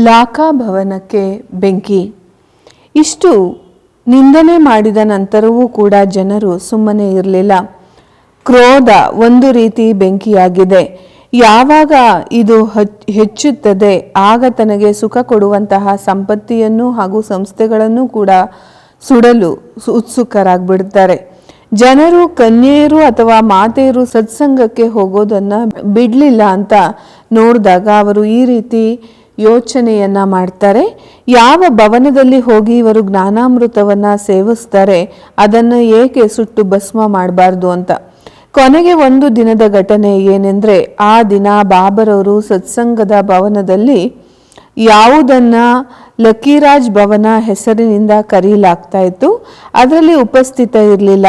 ಲಾಕಾ ಭವನಕ್ಕೆ ಬೆಂಕಿ. ಇಷ್ಟು ನಿಂದನೆ ಮಾಡಿದ ನಂತರವೂ ಕೂಡ ಜನರು ಸುಮ್ಮನೆ ಇರಲಿಲ್ಲ. ಕ್ರೋಧ ಒಂದು ರೀತಿ ಬೆಂಕಿಯಾಗಿದೆ. ಯಾವಾಗ ಇದು ಹಚ್- ಹೆಚ್ಚುತ್ತದೆ, ಆಗ ತನಗೆ ಸುಖ ಕೊಡುವಂತಹ ಸಂಪತ್ತಿಯನ್ನು ಹಾಗೂ ಸಂಸ್ಥೆಗಳನ್ನು ಕೂಡ ಸುಡಲು ಉತ್ಸುಕರಾಗ್ಬಿಡ್ತಾರೆ. ಜನರು ಕನ್ಯೆಯರು ಅಥವಾ ಮಾತೆಯರು ಸತ್ಸಂಗಕ್ಕೆ ಹೋಗೋದನ್ನ ಬಿಡಲಿಲ್ಲ ಅಂತ ನೋಡಿದಾಗ ಅವರು ಈ ರೀತಿ ಯೋಚನೆಯನ್ನ ಮಾಡ್ತಾರೆ. ಯಾವ ಭವನದಲ್ಲಿ ಹೋಗಿ ಇವರು ಜ್ಞಾನಾಮೃತವನ್ನು ಸೇವಿಸ್ತಾರೆ, ಅದನ್ನು ಏಕೆ ಸುಟ್ಟು ಭಸ್ಮ ಮಾಡಬಾರ್ದು ಅಂತ. ಕೊನೆಗೆ ಒಂದು ದಿನದ ಘಟನೆ ಏನೆಂದರೆ, ಆ ದಿನ ಬಾಬರವರು ಸತ್ಸಂಗದ ಭವನದಲ್ಲಿ ಯಾವುದನ್ನು ಲಕ್ಕಿರಾಜ್ ಭವನ ಹೆಸರಿನಿಂದ ಕರೆಯಲಾಗ್ತಾ ಇತ್ತು. ಅದರಲ್ಲಿ ಉಪಸ್ಥಿತ ಇರಲಿಲ್ಲ.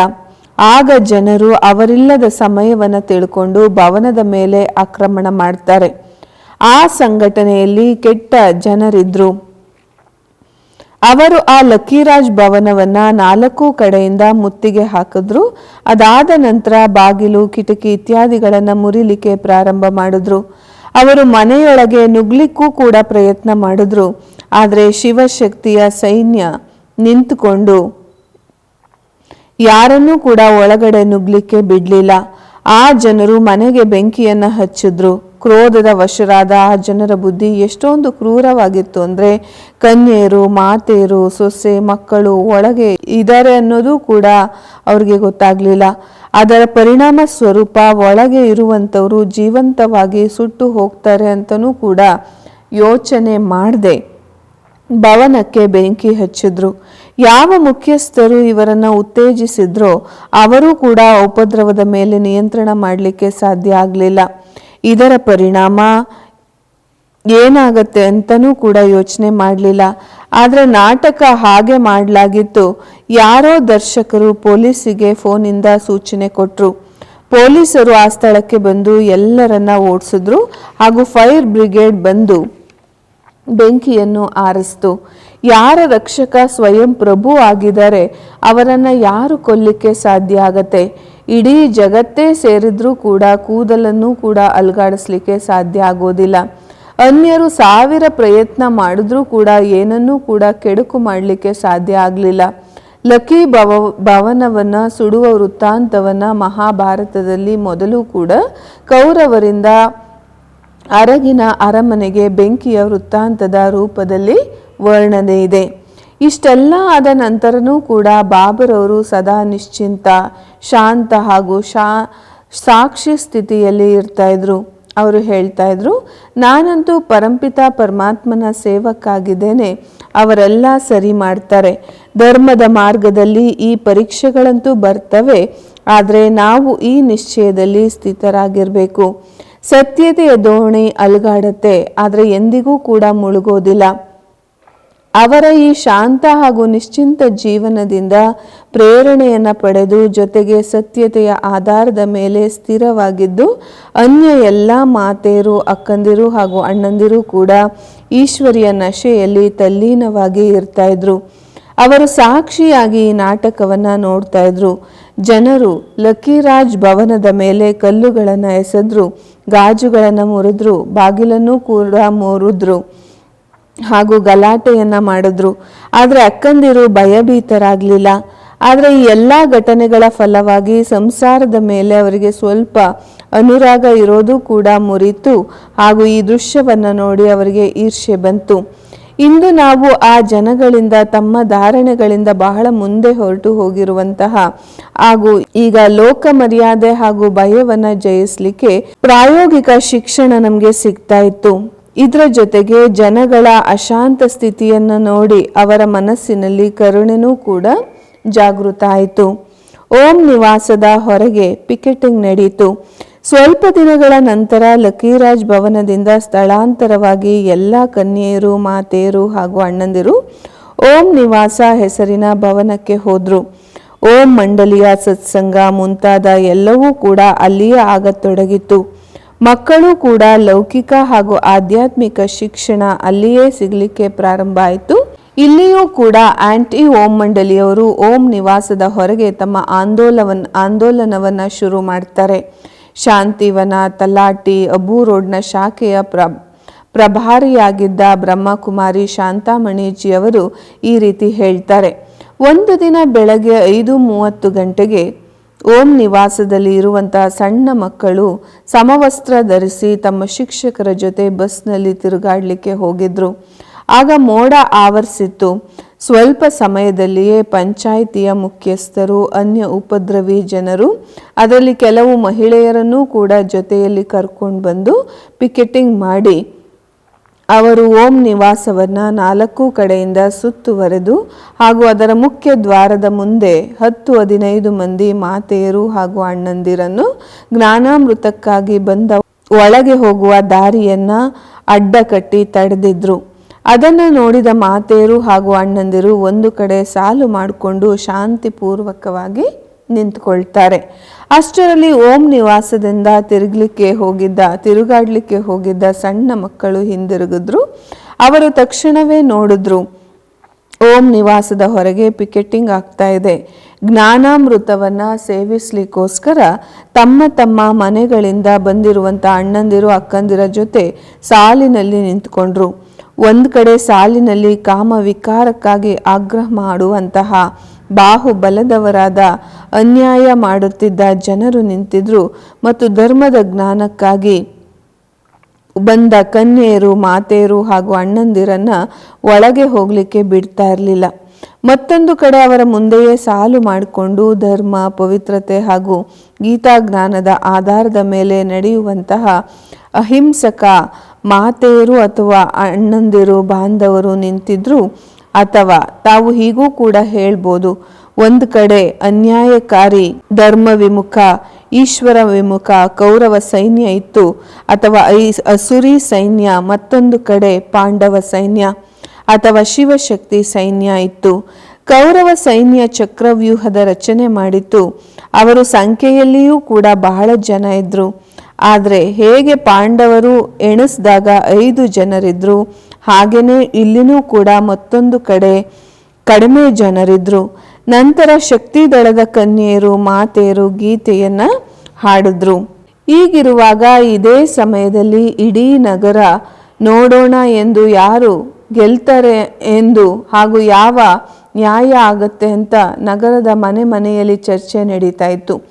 ಆಗ ಜನರು ಅವರಿಲ್ಲದ ಸಮಯವನ್ನು ತಿಳ್ಕೊಂಡು ಭವನದ ಮೇಲೆ ಆಕ್ರಮಣ ಮಾಡ್ತಾರೆ. ಆ ಸಂಘಟನೆಯಲ್ಲಿ ಕೆಟ್ಟ ಜನರಿದ್ರು. ಅವರು ಆ ಲಕ್ಕೀರಾಜ್ ಭವನವನ್ನ ನಾಲ್ಕು ಕಡೆಯಿಂದ ಮುತ್ತಿಗೆ ಹಾಕಿದ್ರು. ಅದಾದ ನಂತರ ಬಾಗಿಲು, ಕಿಟಕಿ ಇತ್ಯಾದಿಗಳನ್ನು ಮುರಿಲಿಕ್ಕೆ ಪ್ರಾರಂಭ ಮಾಡಿದ್ರು. ಅವರು ಮನೆಯೊಳಗೆ ನುಗ್ಲಿಕ್ಕೂ ಕೂಡ ಪ್ರಯತ್ನ ಮಾಡಿದ್ರು. ಆದರೆ ಶಿವಶಕ್ತಿಯ ಸೈನ್ಯ ನಿಂತುಕೊಂಡು ಯಾರನ್ನೂ ಕೂಡ ಒಳಗಡೆ ನುಗ್ಲಿಕ್ಕೆ ಬಿಡಲಿಲ್ಲ. ಆ ಜನರು ಮನೆಗೆ ಬೆಂಕಿಯನ್ನ ಹಚ್ಚಿದ್ರು. ಕ್ರೋಧದ ವಶರಾದ ಆ ಜನರ ಬುದ್ಧಿ ಎಷ್ಟೊಂದು ಕ್ರೂರವಾಗಿತ್ತು ಅಂದರೆ ಕನ್ಯೆಯರು, ಮಾತೆಯರು, ಸೊಸೆ, ಮಕ್ಕಳು ಒಳಗೆ ಇದ್ದಾರೆ ಅನ್ನೋದು ಕೂಡ ಅವ್ರಿಗೆ ಗೊತ್ತಾಗಲಿಲ್ಲ. ಅದರ ಪರಿಣಾಮ ಸ್ವರೂಪ ಒಳಗೆ ಇರುವಂಥವರು ಜೀವಂತವಾಗಿ ಸುಟ್ಟು ಹೋಗ್ತಾರೆ ಅಂತನೂ ಕೂಡ ಯೋಚನೆ ಮಾಡದೆ. ಭವನಕ್ಕೆ ಬೆಂಕಿ ಹಚ್ಚಿದ್ರು. ಯಾವ ಮುಖ್ಯಸ್ಥರು ಇವರನ್ನು ಉತ್ತೇಜಿಸಿದ್ರೋ, ಅವರು ಕೂಡ ಉಪದ್ರವದ ಮೇಲೆ ನಿಯಂತ್ರಣ ಮಾಡಲಿಕ್ಕೆ ಸಾಧ್ಯ ಆಗಲಿಲ್ಲ. ಇದರ ಪರಿಣಾಮ ಏನಾಗತ್ತೆ ಅಂತನೂ ಕೂಡ ಯೋಚನೆ ಮಾಡಲಿಲ್ಲ. ಆದರೆ ನಾಟಕ ಹಾಗೆ ಮಾಡಲಾಗಿತ್ತು. ಯಾರೋ ದರ್ಶಕರು ಪೊಲೀಸಿಗೆ ಫೋನಿಂದ ಸೂಚನೆ ಕೊಟ್ಟರು ಪೊಲೀಸರು ಆ ಸ್ಥಳಕ್ಕೆ ಬಂದು ಎಲ್ಲರನ್ನ ಓಡಿಸಿದ್ರು ಹಾಗೂ ಫೈರ್ ಬ್ರಿಗೇಡ್ ಬಂದು ಬೆಂಕಿಯನ್ನು ಆರಿಸ್ತು. ಯಾರ ರಕ್ಷಕ ಸ್ವಯಂ ಪ್ರಭು ಆಗಿದ್ದಾರೆ, ಅವರನ್ನು ಯಾರು ಕೊಲ್ಲಿಕ್ಕೆ ಸಾಧ್ಯ ಆಗತ್ತೆ? ಇಡೀ ಜಗತ್ತೇ ಸೇರಿದ್ರೂ ಕೂಡ ಕೂದಲನ್ನು ಕೂಡ ಅಲ್ಗಾಡಿಸ್ಲಿಕ್ಕೆ ಸಾಧ್ಯ ಆಗೋದಿಲ್ಲ. ಅನ್ಯರು ಸಾವಿರ ಪ್ರಯತ್ನ ಮಾಡಿದ್ರೂ ಕೂಡ ಏನನ್ನೂ ಕೂಡ ಕೆಡುಕು ಮಾಡಲಿಕ್ಕೆ ಸಾಧ್ಯ ಆಗಲಿಲ್ಲ. ಲಕ್ಕಿ ಭವ, ಭವನವನ್ನು ಸುಡುವ ವೃತ್ತಾಂತವನ್ನು ಮಹಾಭಾರತದಲ್ಲಿ ಮೊದಲು ಕೂಡ ಕೌರವರಿಂದ ಅರಗಿನ ಅರಮನೆಗೆ ಬೆಂಕಿಯ ವೃತ್ತಾಂತದ ರೂಪದಲ್ಲಿ ವರ್ಣನೆ ಇದೆ. ಇಷ್ಟೆಲ್ಲ ಆದ ನಂತರನೂ ಕೂಡ ಬಾಬರವರು ಸದಾ ನಿಶ್ಚಿಂತ, ಶಾಂತ ಹಾಗೂ ಶಾ, ಸಾಕ್ಷಿ ಸ್ಥಿತಿಯಲ್ಲಿ ಇರ್ತಾಯಿದ್ರು ಅವರು ಹೇಳ್ತಾ ಇದ್ರು, ನಾನಂತೂ ಪರಂಪಿತ ಪರಮಾತ್ಮನ ಸೇವಕ್ಕಾಗಿದ್ದೇನೆ, ಅವರೆಲ್ಲ ಸರಿ ಮಾಡ್ತಾರೆ. ಧರ್ಮದ ಮಾರ್ಗದಲ್ಲಿ ಈ ಪರೀಕ್ಷೆಗಳಂತೂ ಬರ್ತವೆ, ಆದರೆ ನಾವು ಈ ನಿಶ್ಚಯದಲ್ಲಿ ಸ್ಥಿತರಾಗಿರಬೇಕು. ಸತ್ಯತೆಯ ದೋಣಿ ಅಲುಗಾಡತ್ತೆ, ಆದರೆ ಎಂದಿಗೂ ಕೂಡ ಮುಳುಗೋದಿಲ್ಲ. ಅವರ ಈ ಶಾಂತ ಹಾಗೂ ನಿಶ್ಚಿಂತ ಜೀವನದಿಂದ ಪ್ರೇರಣೆಯನ್ನು ಪಡೆದು ಜೊತೆಗೆ ಸತ್ಯತೆಯ ಆಧಾರದ ಮೇಲೆ ಸ್ಥಿರವಾಗಿದ್ದು, ಅನ್ಯ ಎಲ್ಲ ಮಾತೆಯರು, ಅಕ್ಕಂದಿರು ಹಾಗೂ ಅಣ್ಣಂದಿರು ಕೂಡ ಈಶ್ವರಿಯ ನಶೆಯಲ್ಲಿ ತಲ್ಲೀನವಾಗಿ ಇರ್ತಾ ಇದ್ರು. ಅವರು ಸಾಕ್ಷಿಯಾಗಿ ಈ ನಾಟಕವನ್ನ ನೋಡ್ತಾ ಇದ್ರು. ಜನರು ಲಕ್ಕಿರಾಜ್ ಭವನದ ಮೇಲೆ ಕಲ್ಲುಗಳನ್ನು ಎಸೆದ್ರು, ಗಾಜುಗಳನ್ನು ಮುರಿದ್ರು, ಬಾಗಿಲನ್ನು ಕೂಡ ಮುರಿದ್ರು. ಹಾಗೂ ಗಲಾಟೆಯನ್ನ ಮಾಡಿದ್ರು. ಆದ್ರೆ ಅಕ್ಕಂದಿರು ಭಯಭೀತರಾಗ್ಲಿಲ್ಲ. ಆದರೆ ಈ ಎಲ್ಲಾ ಘಟನೆಗಳ ಫಲವಾಗಿ ಸಂಸಾರದ ಮೇಲೆ ಅವರಿಗೆ ಸ್ವಲ್ಪ ಅನುರಾಗ ಇರೋದು ಕೂಡ ಮುರಿತು ಹಾಗೂ ಈ ದೃಶ್ಯವನ್ನು ನೋಡಿ ಅವರಿಗೆ ಈರ್ಷೆ ಬಂತು. ಇಂದು ನಾವು ಆ ಜನಗಳಿಂದ, ತಮ್ಮ ಧಾರಣೆಗಳಿಂದ ಬಹಳ ಮುಂದೆ ಹೊರಟು ಹೋಗಿರುವಂತಹ ಹಾಗೂ ಈಗ ಲೋಕ ಮರ್ಯಾದೆ ಹಾಗೂ ಭಯವನ್ನ ಜಯಿಸಲಿಕ್ಕೆ ಪ್ರಾಯೋಗಿಕ ಶಿಕ್ಷಣ ನಮಗೆ ಸಿಗ್ತಾ ಇತ್ತು. ಇದರ ಜೊತೆಗೆ ಜನಗಳ ಅಶಾಂತ ಸ್ಥಿತಿಯನ್ನು ನೋಡಿ ಅವರ ಮನಸ್ಸಿನಲ್ಲಿ ಕರುಣೆನೂ ಕೂಡ ಜಾಗೃತ ಆಯಿತು ಓಂ ನಿವಾಸದ ಹೊರಗೆ ಪಿಕೆಟಿಂಗ್ ನಡೆಯಿತು ಸ್ವಲ್ಪ ದಿನಗಳ ನಂತರ ಲಕೀರಾಜ್ ಭವನದಿಂದ ಸ್ಥಳಾಂತರವಾಗಿ ಎಲ್ಲ ಕನ್ಯೆಯರು, ಮಾತೆಯರು ಹಾಗೂ ಅಣ್ಣಂದಿರು ಓಂ ನಿವಾಸ ಹೆಸರಿನ ಭವನಕ್ಕೆ ಹೋದ್ರು. ಓಂ ಮಂಡಳಿಯ ಸತ್ಸಂಗ ಮುಂತಾದ ಎಲ್ಲವೂ ಕೂಡ ಅಲ್ಲಿಯೇ ಆಗತೊಡಗಿತ್ತು. ಮಕ್ಕಳು ಕೂಡ ಲೌಕಿಕ ಹಾಗೂ ಆಧ್ಯಾತ್ಮಿಕ ಶಿಕ್ಷಣ ಅಲ್ಲಿಯೇ ಸಿಗಲಿಕ್ಕೆ ಪ್ರಾರಂಭ ಆಯಿತು. ಇಲ್ಲಿಯೂ ಕೂಡ ಆಂಟಿ ಓಂ ಮಂಡಳಿಯವರು ಓಂ ನಿವಾಸದ ಹೊರಗೆ ತಮ್ಮ ಆಂದೋಲವನ್, ಆಂದೋಲನವನ್ನ ಶುರು ಮಾಡ್ತಾರೆ. ಶಾಂತಿವನ, ತಲಾಟಿ, ಅಬು ರೋಡ್ನ ಶಾಖೆಯ ಪ್ರ, ಪ್ರಭಾರಿಯಾಗಿದ್ದ ಬ್ರಹ್ಮಕುಮಾರಿ ಶಾಂತಾಮಣಿಜಿಯವರು ಈ ರೀತಿ ಹೇಳ್ತಾರೆ. ಒಂದು ದಿನ ಬೆಳಗ್ಗೆ ಐದು ಮೂವತ್ತು ಗಂಟೆಗೆ ಓಂ ನಿವಾಸದಲ್ಲಿ ಇರುವಂತಹ ಸಣ್ಣ ಮಕ್ಕಳು ಸಮವಸ್ತ್ರ ಧರಿಸಿ ತಮ್ಮ ಶಿಕ್ಷಕರ ಜೊತೆ ಬಸ್ನಲ್ಲಿ ತಿರುಗಾಡಲಿಕ್ಕೆ ಹೋಗಿದ್ರು. ಆಗ ಮೋಡ ಆವರಿಸಿತ್ತು. ಸ್ವಲ್ಪ ಸಮಯದಲ್ಲಿಯೇ ಪಂಚಾಯಿತಿಯ ಮುಖ್ಯಸ್ಥರು, ಅನ್ಯ ಉಪದ್ರವಿ ಜನರು, ಅದರಲ್ಲಿ ಕೆಲವು ಮಹಿಳೆಯರನ್ನೂ ಕೂಡ ಜೊತೆಯಲ್ಲಿ ಕರ್ಕೊಂಡು ಬಂದು ಪಿಕೆಟಿಂಗ್ ಮಾಡಿ ಅವರು ಓಂ ನಿವಾಸವನ್ನ ನಾಲ್ಕು ಕಡೆಯಿಂದ ಸುತ್ತುವರೆದು ಹಾಗೂ ಅದರ ಮುಖ್ಯ ದ್ವಾರದ ಮುಂದೆ ಹತ್ತು ಹದಿನೈದು ಮಂದಿ ಮಾತೆಯರು ಹಾಗೂ ಅಣ್ಣಂದಿರನ್ನು ಜ್ಞಾನಾಮೃತಕ್ಕಾಗಿ ಬಂದ ಒಳಗೆ ಹೋಗುವ ದಾರಿಯನ್ನ ಅಡ್ಡ ಕಟ್ಟಿ ತಡೆದಿದ್ರು. ಅದನ್ನು ನೋಡಿದ ಮಾತೆಯರು ಹಾಗೂ ಅಣ್ಣಂದಿರು ಒಂದು ಕಡೆ ಸಾಲು ಮಾಡಿಕೊಂಡು ಶಾಂತಿಪೂರ್ವಕವಾಗಿ ನಿಂತ್ಕೊಳ್ತಾರೆ. ಅಷ್ಟರಲ್ಲಿ ಓಂ ನಿವಾಸದಿಂದ ತಿರುಗಲಿಕ್ಕೆ ಹೋಗಿದ್ದ, ತಿರುಗಾಡ್ಲಿಕ್ಕೆ ಹೋಗಿದ್ದ ಸಣ್ಣ ಮಕ್ಕಳು ಹಿಂದಿರುಗಿದ್ರು. ಅವರು ತಕ್ಷಣವೇ ನೋಡಿದ್ರು, ಓಂ ನಿವಾಸದ ಹೊರಗೆ ಪಿಕೆಟಿಂಗ್ ಆಗ್ತಾ ಇದೆ. ಜ್ಞಾನಾಮೃತವನ್ನು ಸೇವಿಸ್ಲಿಕ್ಕೋಸ್ಕರ ತಮ್ಮ ತಮ್ಮ ಮನೆಗಳಿಂದ ಬಂದಿರುವಂಥ ಅಣ್ಣಂದಿರು, ಅಕ್ಕಂದಿರ ಜೊತೆ ಸಾಲಿನಲ್ಲಿ ನಿಂತ್ಕೊಂಡ್ರು. ಒಂದು ಕಡೆ ಸಾಲಿನಲ್ಲಿ ಕಾಮ ವಿಕಾರಕ್ಕಾಗಿ ಆಗ್ರಹ ಮಾಡುವಂತಹ ಬಾಹುಬಲದವರಾದ ಅನ್ಯಾಯ ಮಾಡುತ್ತಿದ್ದ ಜನರು ನಿಂತಿದ್ರು ಮತ್ತು ಧರ್ಮದ ಜ್ಞಾನಕ್ಕಾಗಿ ಬಂದ ಕನ್ಯೆಯರು, ಮಾತೆಯರು ಹಾಗೂ ಅಣ್ಣಂದಿರನ್ನ ಒಳಗೆ ಹೋಗ್ಲಿಕ್ಕೆ ಬಿಡ್ತಾ ಇರಲಿಲ್ಲ. ಮತ್ತೊಂದು ಕಡೆ ಅವರ ಮುಂದೆಯೇ ಸಾಲು ಮಾಡಿಕೊಂಡು ಧರ್ಮ, ಪವಿತ್ರತೆ ಹಾಗೂ ಗೀತಾ ಜ್ಞಾನದ ಆಧಾರದ ಮೇಲೆ ನಡೆಯುವಂತಹ ಅಹಿಂಸಕ ಮಾತೆಯರು ಅಥವಾ ಅಣ್ಣಂದಿರು, ಬಾಂಧವರು ನಿಂತಿದ್ರು ಅಥವಾ ತಾವು ಹೀಗೂ ಕೂಡ ಹೇಳ್ಬೋದು. ಒಂದು ಕಡೆ ಅನ್ಯಾಯಕಾರಿ ಧರ್ಮ ವಿಮುಖ ಈಶ್ವರ ವಿಮುಖ ಕೌರವ ಸೈನ್ಯ ಇತ್ತು ಅಥವಾ ಐ- ಅಸುರಿ ಸೈನ್ಯ, ಮತ್ತೊಂದು ಕಡೆ ಪಾಂಡವ ಸೈನ್ಯ ಅಥವಾ ಶಿವಶಕ್ತಿ ಸೈನ್ಯ ಇತ್ತು. ಕೌರವ ಸೈನ್ಯ ಚಕ್ರವ್ಯೂಹದ ರಚನೆ ಮಾಡಿತ್ತು. ಅವರು ಸಂಖ್ಯೆಯಲ್ಲಿಯೂ ಕೂಡ ಬಹಳ ಜನ ಇದ್ರು. ಆದರೆ ಹೇಗೆ ಪಾಂಡವರು ಎಣಿಸಿದಾಗ ಐದು ಜನರಿದ್ರು ಹಾಗೆಯೇ ಇಲ್ಲಿನೂ ಕೂಡ ಮತ್ತೊಂದು ಕಡೆ ಕಡಿಮೆ ಜನರಿದ್ರು. ನಂತರ ಶಕ್ತಿ ದಳದ ಕನ್ಯೆಯರು, ಮಾತೆಯರು ಗೀತೆಯನ್ನು ಹಾಡಿದ್ರು. ಈಗಿರುವಾಗ ಇದೇ ಸಮಯದಲ್ಲಿ ಇಡೀ ನಗರ ನೋಡೋಣ ಎಂದು ಯಾರು ಗೆಲ್ತಾರೆ ಎಂದು ಹಾಗೂ ಯಾವ ನ್ಯಾಯ ಆಗತ್ತೆ ಅಂತ ನಗರದ ಮನೆ ಮನೆಯಲ್ಲಿ ಚರ್ಚೆ ನಡೀತಾ ಇತ್ತು.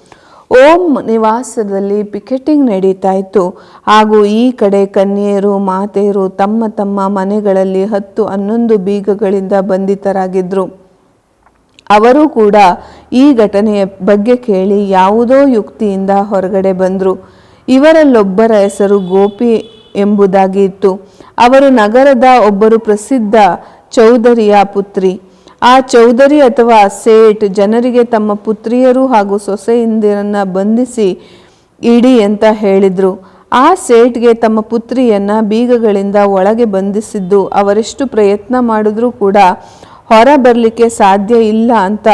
ಓಂ ನಿವಾಸದಲ್ಲಿ ಪಿಕೆಟಿಂಗ್ ನಡೀತಾ ಇತ್ತು. ಹಾಗೂ ಈ ಕಡೆ ಕನ್ಯೆಯರು, ಮಾತೆಯರು ತಮ್ಮ ತಮ್ಮ ಮನೆಗಳಲ್ಲಿ ಹತ್ತು ಹನ್ನೊಂದು ಬೀಗಗಳಿಂದ ಬಂಧಿತರಾಗಿದ್ರು. ಅವರು ಕೂಡ ಈ ಘಟನೆಯ ಬಗ್ಗೆ ಕೇಳಿ ಯಾವುದೋ ಯುಕ್ತಿಯಿಂದ ಹೊರಗಡೆ ಬಂದರು. ಇವರಲ್ಲೊಬ್ಬರ ಹೆಸರು ಗೋಪಿ ಎಂಬುದಾಗಿ ಇತ್ತು. ಅವರು ನಗರದ ಒಬ್ಬರು ಪ್ರಸಿದ್ಧ ಚೌಧರಿಯ ಪುತ್ರಿ. ಆ ಚೌಧರಿ ಅಥವಾ ಸೇಠ್ ಜನರಿಗೆ ತಮ್ಮ ಪುತ್ರಿಯರು ಹಾಗೂ ಸೊಸೆಯಿಂದಿರನ್ನ ಬಂಧಿಸಿ ಇಡಿ ಅಂತ ಹೇಳಿದ್ರು. ಆ ಸೇಟ್ಗೆ ತಮ್ಮ ಪುತ್ರಿಯನ್ನ ಬೀಗಗಳಿಂದ ಒಳಗೆ ಬಂಧಿಸಿದ್ದು ಅವರೆಷ್ಟು ಪ್ರಯತ್ನ ಮಾಡಿದ್ರೂ ಕೂಡ ಹೊರ ಬರಲಿಕ್ಕೆ ಸಾಧ್ಯ ಇಲ್ಲ ಅಂತ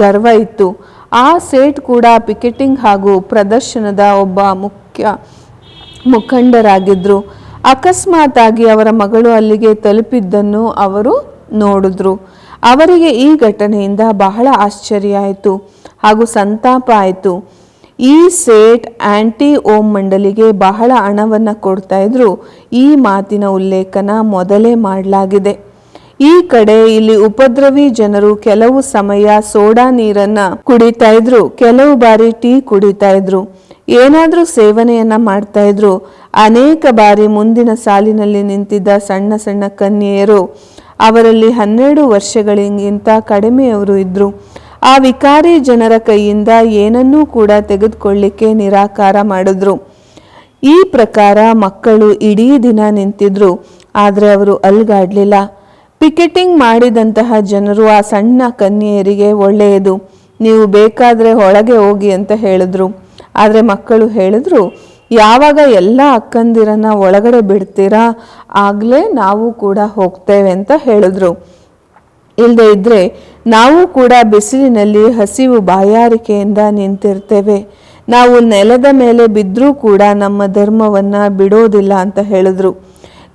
ಗರ್ವ ಇತ್ತು. ಆ ಸೇಟ್ ಕೂಡ ಪಿಕೆಟಿಂಗ್ ಹಾಗೂ ಪ್ರದರ್ಶನದ ಒಬ್ಬ ಮುಖ್ಯ ಮುಖಂಡರಾಗಿದ್ದರು ಅಕಸ್ಮಾತ್ ಆಗಿ ಅವರ ಮಗಳು ಅಲ್ಲಿಗೆ ತಲುಪಿದ್ದನ್ನು ಅವರು ನೋಡಿದ್ರು. ಅವರಿಗೆ ಈ ಘಟನೆಯಿಂದ ಬಹಳ ಆಶ್ಚರ್ಯ ಆಯಿತು ಹಾಗೂ ಸಂತಾಪ ಆಯಿತು. ಈ ಸೇಟ್ ಆಂಟಿ ಓಂ ಮಂಡಲಿಗೆ ಬಹಳ ಹಣವನ್ನು ಕೊಡ್ತಾ ಇದ್ರು. ಈ ಮಾತಿನ ಉಲ್ಲೇಖನ ಮೊದಲೇ ಮಾಡಲಾಗಿದೆ. ಈ ಕಡೆ ಇಲ್ಲಿ ಉಪದ್ರವಿ ಜನರು ಕೆಲವು ಸಮಯ ಸೋಡಾ ನೀರನ್ನ ಕುಡಿತಾ ಇದ್ರು, ಕೆಲವು ಬಾರಿ ಟೀ ಕುಡಿತಾ ಇದ್ರು. ಏನಾದರೂ ಸೇವನೆಯನ್ನ ಮಾಡ್ತಾ ಇದ್ರು. ಅನೇಕ ಬಾರಿ ಮುಂದಿನ ಸಾಲಿನಲ್ಲಿ ನಿಂತಿದ್ದ ಸಣ್ಣ ಸಣ್ಣ ಕನ್ಯೆಯರು ಅವರಲ್ಲಿ ಹನ್ನೆರಡು ವರ್ಷಗಳಿಗಿಂತ ಕಡಿಮೆಯವರು ಇದ್ರು. ಆ ವಿಕಾರಿ ಜನರ ಕೈಯಿಂದ ಏನನ್ನೂ ಕೂಡ ತೆಗೆದುಕೊಳ್ಳಿಕ್ಕೆ ನಿರಾಕಾರ ಮಾಡಿದ್ರು. ಈ ಪ್ರಕಾರ ಮಕ್ಕಳು ಇಡೀ ದಿನ ನಿಂತಿದ್ರು. ಆದರೆ ಅವರು ಅಲ್ಗಾಡ್ಲಿಲ್ಲ. ಪಿಕೆಟಿಂಗ್ ಮಾಡಿದಂತಹ ಜನರು ಆ ಸಣ್ಣ ಕನ್ಯೆಯರಿಗೆ ಒಳ್ಳೆಯದು. ನೀವು ಬೇಕಾದರೆ ಒಳಗೆ ಹೋಗಿ ಅಂತ ಹೇಳಿದ್ರು. ಆದರೆ ಮಕ್ಕಳು ಹೇಳಿದ್ರು, ಯಾವಾಗ ಎಲ್ಲ ಅಕ್ಕಂದಿರನ್ನ ಒಳಗಡೆ ಬಿಡ್ತೀರಾ? ಆಗಲೇ ನಾವು ಕೂಡ ಹೋಗ್ತೇವೆ ಅಂತ ಹೇಳಿದ್ರು. ಇಲ್ಲದೆ ಇದ್ದರೆ ನಾವು ಕೂಡ ಬಿಸಿಲಿನಲ್ಲಿ ಹಸಿವು ಬಾಯಾರಿಕೆಯಿಂದ ನಿಂತಿರ್ತೇವೆ. ನಾವು ನೆಲದ ಮೇಲೆ ಬಿದ್ದರೂ ಕೂಡ ನಮ್ಮ ಧರ್ಮವನ್ನು ಬಿಡೋದಿಲ್ಲ ಅಂತ ಹೇಳಿದ್ರು.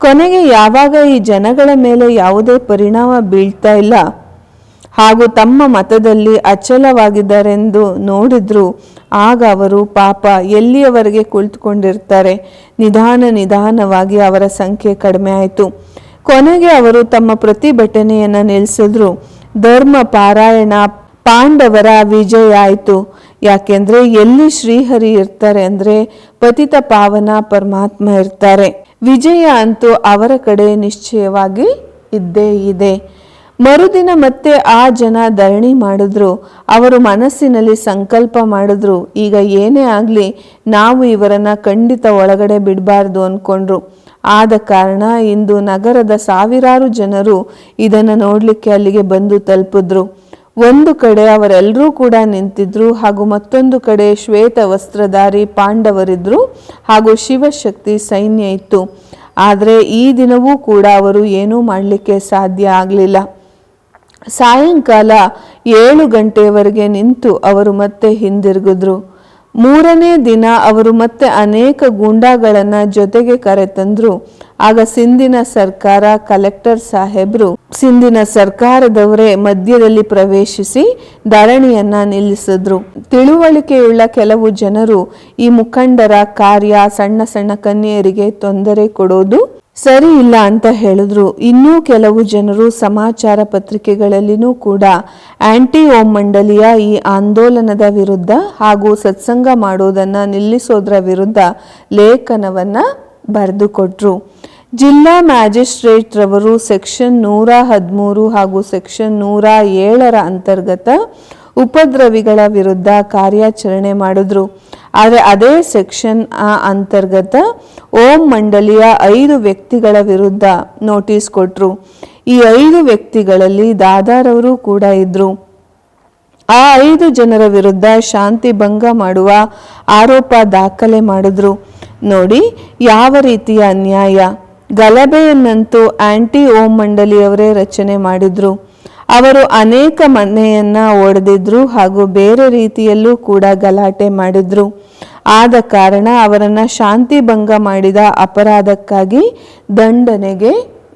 ಕೊನೆಗೆ ಯಾವಾಗ ಈ ಜನಗಳ ಮೇಲೆ ಯಾವುದೇ ಪರಿಣಾಮ ಬೀಳ್ತಾ ಇಲ್ಲ ಹಾಗೂ ತಮ್ಮ ಮತದಲ್ಲಿ ಅಚಲವಾಗಿದ್ದಾರೆಂದು ನೋಡಿದ್ರು ಆಗ ಅವರು ಪಾಪ ಎಲ್ಲಿಯವರೆಗೆ ಕುಳಿತುಕೊಂಡಿರ್ತಾರೆ? ನಿಧಾನ ನಿಧಾನವಾಗಿ ಅವರ ಸಂಖ್ಯೆ ಕಡಿಮೆ ಆಯಿತು. ಕೊನೆಗೆ ಅವರು ತಮ್ಮ ಪ್ರತಿಭಟನೆಯನ್ನು ನಿಲ್ಲಿಸಿದ್ರು. ಧರ್ಮ ಪಾರಾಯಣ ಪಾಂಡವರ ವಿಜಯ ಆಯಿತು. ಯಾಕೆಂದ್ರೆ ಎಲ್ಲಿ ಶ್ರೀಹರಿ ಇರ್ತಾರೆ ಅಂದ್ರೆ ಪತಿತ ಪಾವನ ಪರಮಾತ್ಮ ಇರ್ತಾರೆ. ವಿಜಯ ಅಂತೂ ಅವರ ಕಡೆ ನಿಶ್ಚಯವಾಗಿ ಇದ್ದೇ ಇದೆ. ಮರುದಿನ ಮತ್ತೆ ಆ ಜನ ಧರಣಿ ಮಾಡಿದ್ರು. ಅವರು ಮನಸ್ಸಿನಲ್ಲಿ ಸಂಕಲ್ಪ ಮಾಡಿದ್ರು. ಈಗ ಏನೇ ಆಗಲಿ, ನಾವು ಇವರನ್ನ ಖಂಡಿತ ಒಳಗಡೆ ಬಿಡಬಾರ್ದು ಅಂದ್ಕೊಂಡ್ರು ಆದ ಕಾರಣ ಇಂದು ನಗರದ ಸಾವಿರಾರು ಜನರು ಇದನ್ನು ನೋಡಲಿಕ್ಕೆ ಅಲ್ಲಿಗೆ ಬಂದು ತಲುಪಿದ್ರು. ಒಂದು ಕಡೆ ಅವರೆಲ್ಲರೂ ಕೂಡ ನಿಂತಿದ್ರು ಹಾಗೂ ಮತ್ತೊಂದು ಕಡೆ ಶ್ವೇತ ವಸ್ತ್ರಧಾರಿ ಪಾಂಡವರಿದ್ದರು ಹಾಗೂ ಶಿವಶಕ್ತಿ ಸೈನ್ಯ ಇತ್ತು. ಆದರೆ ಈ ದಿನವೂ ಕೂಡ ಅವರು ಏನೂ ಮಾಡಲಿಕ್ಕೆ ಸಾಧ್ಯ ಆಗಲಿಲ್ಲ. ಸಾಯಂಕಾಲ ಏಳು ಗಂಟೆಯವರೆಗೆ ನಿಂತು ಅವರು ಮತ್ತೆ ಹಿಂದಿರುಗಿದ್ರು. ಮೂರನೇ ದಿನ ಅವರು ಮತ್ತೆ ಅನೇಕ ಗೂಂಡಾಗಳನ್ನ ಜೊತೆಗೆ ಕರೆತಂದ್ರು. ಆಗ ಸಿಂಧಿನ ಸರ್ಕಾರ ಕಲೆಕ್ಟರ್ ಸಾಹೇಬ್ರು ಸಿಂಧಿನ ಸರ್ಕಾರದವರೇ ಮಧ್ಯದಲ್ಲಿ ಪ್ರವೇಶಿಸಿ ಧರಣಿಯನ್ನ ನಿಲ್ಲಿಸಿದ್ರು. ತಿಳುವಳಿಕೆಯುಳ್ಳ ಕೆಲವು ಜನರು ಈ ಮುಖಂಡರ ಕಾರ್ಯ ಸಣ್ಣ ಸಣ್ಣ ಕನ್ಯೆಯರಿಗೆ ತೊಂದರೆ ಕೊಡೋದು ಸರಿ ಇಲ್ಲ ಅಂತ ಹೇಳಿದ್ರು. ಇನ್ನೂ ಕೆಲವು ಜನರು ಸಮಾಚಾರ ಪತ್ರಿಕೆಗಳಲ್ಲಿನೂ ಕೂಡ ಆಂಟಿ ಓಂ ಮಂಡಲಿಯ ಈ ಆಂದೋಲನದ ವಿರುದ್ಧ ಹಾಗೂ ಸತ್ಸಂಗ ಮಾಡೋದನ್ನ ನಿಲ್ಲಿಸೋದ್ರ ವಿರುದ್ಧ ಲೇಖನವನ್ನ ಬರೆದುಕೊಟ್ರು. ಜಿಲ್ಲಾ ಮ್ಯಾಜಿಸ್ಟ್ರೇಟ್ ರವರು ಸೆಕ್ಷನ್ ನೂರ ಹದಿಮೂರು ಹಾಗೂ ಸೆಕ್ಷನ್ ನೂರ ಏಳರ ಅಂತರ್ಗತ ಉಪದ್ರವಿಗಳ ವಿರುದ್ಧ ಕಾರ್ಯಾಚರಣೆ ಮಾಡಿದ್ರು. ಆದರೆ ಅದೇ ಸೆಕ್ಷನ್ ಆ ಅಂತರ್ಗತ ಓಂ ಮಂಡಳಿಯ ಐದು ವ್ಯಕ್ತಿಗಳ ವಿರುದ್ಧ ನೋಟಿಸ್ ಕೊಟ್ಟರು ಈ ಐದು ವ್ಯಕ್ತಿಗಳಲ್ಲಿ ದಾದಾರವರು ಕೂಡ ಇದ್ದರು ಆ ಐದು ಜನರ ವಿರುದ್ಧ ಶಾಂತಿ ಭಂಗ ಮಾಡುವ ಆರೋಪ ದಾಖಲೆ ಮಾಡಿದ್ರು. ನೋಡಿ, ಯಾವ ರೀತಿಯ ಅನ್ಯಾಯ. ಗಲಭೆಯನ್ನಂತೂ ಆಂಟಿ ಓಂ ಮಂಡಳಿಯವರೇ ರಚನೆ ಮಾಡಿದ್ರು. ಅವರು ಅನೇಕ ಮನೆಯನ್ನ ಒಡೆದಿದ್ರು ಹಾಗೂ ಬೇರೆ ರೀತಿಯಲ್ಲೂ ಕೂಡ ಗಲಾಟೆ ಮಾಡಿದ್ರು. ಆದ ಕಾರಣ ಅವರನ್ನು ಶಾಂತಿ ಭಂಗ ಮಾಡಿದ ಅಪರಾಧಕ್ಕಾಗಿ ದಂಡನೆಗೆ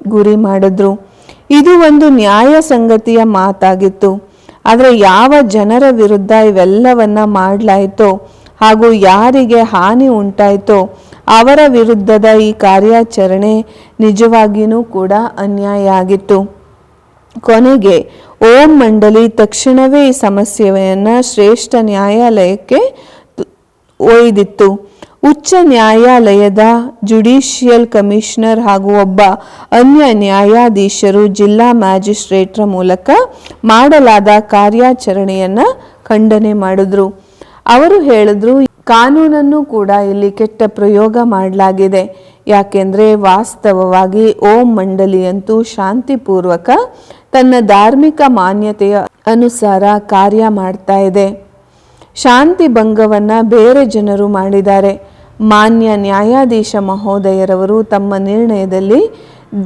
ಗುರಿ ಮಾಡಿದ್ರು. ಇದು ಒಂದು ನ್ಯಾಯ ಸಂಗತಿಯ ಮಾತಾಗಿತ್ತು. ಆದರೆ ಯಾವ ಜನರ ವಿರುದ್ಧ ಇವೆಲ್ಲವನ್ನ ಮಾಡಲಾಯಿತೋ ಹಾಗೂ ಯಾರಿಗೆ ಹಾನಿ ಉಂಟಾಯಿತೋ ಅವರ ವಿರುದ್ಧದ ಈ ಕಾರ್ಯಾಚರಣೆ ನಿಜವಾಗಿಯೂ ಕೂಡ ಅನ್ಯಾಯ ಆಗಿತ್ತು. ಕೊನೆಗೆ, ಓಂ ಮಂಡಳಿ ತಕ್ಷಣವೇ ಈ ಸಮಸ್ಯೆಯನ್ನ ಶ್ರೇಷ್ಠ ನ್ಯಾಯಾಲಯಕ್ಕೆ ಒಯ್ದಿತ್ತು. ಉಚ್ಚ ನ್ಯಾಯಾಲಯದ ಜುಡಿಷಿಯಲ್ ಕಮಿಷನರ್ ಹಾಗೂ ಒಬ್ಬ ಅನ್ಯ ನ್ಯಾಯಾಧೀಶರು ಜಿಲ್ಲಾ ಮ್ಯಾಜಿಸ್ಟ್ರೇಟ್ರ ಮೂಲಕ ಮಾಡಲಾದ ಕಾರ್ಯಾಚರಣೆಯನ್ನ ಖಂಡನೆ ಮಾಡಿದ್ರು. ಅವರು ಹೇಳಿದ್ರು, ಕಾನೂನನ್ನು ಕೂಡ ಇಲ್ಲಿ ಕೆಟ್ಟ ಪ್ರಯೋಗ ಮಾಡಲಾಗಿದೆ. ಯಾಕೆಂದ್ರೆ ವಾಸ್ತವವಾಗಿ ಓಂ ಮಂಡಳಿಯಂತೂ ಶಾಂತಿಪೂರ್ವಕ ತನ್ನ ಧಾರ್ಮಿಕ ಮಾನ್ಯತೆಯ ಅನುಸಾರ ಕಾರ್ಯ ಮಾಡ್ತಾ ಇದೆ. ಶಾಂತಿ ಭಂಗವನ್ನು ಬೇರೆ ಜನರು ಮಾಡಿದ್ದಾರೆ. ಮಾನ್ಯ ನ್ಯಾಯಾಧೀಶ ಮಹೋದಯರವರು ತಮ್ಮ ನಿರ್ಣಯದಲ್ಲಿ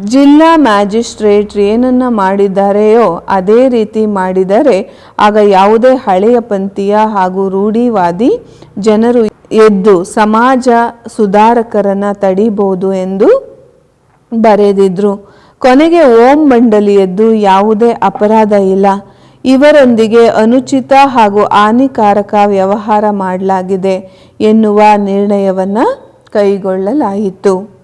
ಜಿಲ್ಲಾ ಮ್ಯಾಜಿಸ್ಟ್ರೇಟ್ ಏನನ್ನ ಮಾಡಿದ್ದಾರೆಯೋ ಅದೇ ರೀತಿ ಮಾಡಿದರೆ ಆಗ ಯಾವುದೇ ಹಳೆಯ ಪಂಥೀಯ ಹಾಗೂ ರೂಢಿವಾದಿ ಜನರು ಎದ್ದು ಸಮಾಜ ಸುಧಾರಕರನ್ನ ತಡಿಬಹುದು ಎಂದು ಬರೆದಿದ್ರು. ಕೊನೆಗೆ ಓಂ ಮಂಡಲಿಯದ್ದು ಯಾವುದೇ ಅಪರಾಧ ಇಲ್ಲ. ಇವರೊಂದಿಗೆ ಅನುಚಿತ ಹಾಗೂ ಹಾನಿಕಾರಕ ವ್ಯವಹಾರ ಮಾಡಲಾಗಿದೆ ಎನ್ನುವ ನಿರ್ಣಯವನ್ನು ಕೈಗೊಳ್ಳಲಾಯಿತು.